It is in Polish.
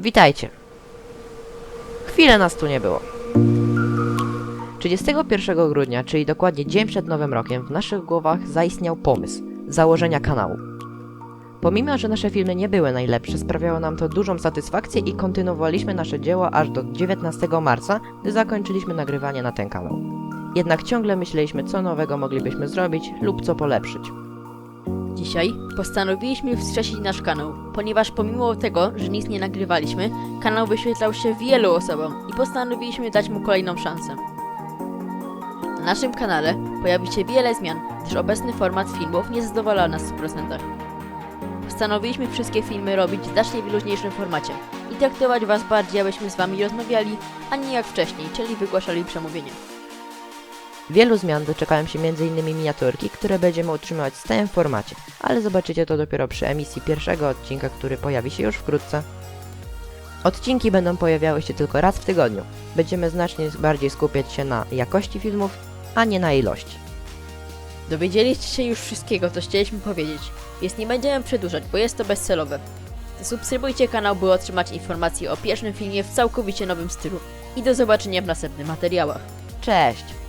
Witajcie. Chwilę nas tu nie było. 31 grudnia, czyli dokładnie dzień przed Nowym Rokiem, w naszych głowach zaistniał pomysł założenia kanału. Pomimo, że nasze filmy nie były najlepsze, sprawiało nam to dużą satysfakcję i kontynuowaliśmy nasze dzieło aż do 19 marca, gdy zakończyliśmy nagrywanie na ten kanał. Jednak ciągle myśleliśmy, co nowego moglibyśmy zrobić lub co polepszyć. Dzisiaj postanowiliśmy wskrzesić nasz kanał, ponieważ pomimo tego, że nic nie nagrywaliśmy, kanał wyświetlał się wielu osobom i postanowiliśmy dać mu kolejną szansę. Na naszym kanale pojawi się wiele zmian, gdyż obecny format filmów nie zadowala nas w procentach. Postanowiliśmy wszystkie filmy robić w znacznie wyluźniejszym formacie i traktować Was bardziej, abyśmy z Wami rozmawiali, a nie jak wcześniej, czyli wygłaszali przemówienie. Wielu zmian doczekałem się m.in. miniaturki, które będziemy utrzymywać w stałym formacie, ale zobaczycie to dopiero przy emisji pierwszego odcinka, który pojawi się już wkrótce. Odcinki będą pojawiały się tylko raz w tygodniu. Będziemy znacznie bardziej skupiać się na jakości filmów, a nie na ilości. Dowiedzieliście się już wszystkiego, co chcieliśmy powiedzieć, więc nie będziemy przedłużać, bo jest to bezcelowe. Zasubskrybujcie kanał, by otrzymać informacje o pierwszym filmie w całkowicie nowym stylu. I do zobaczenia w następnych materiałach. Cześć!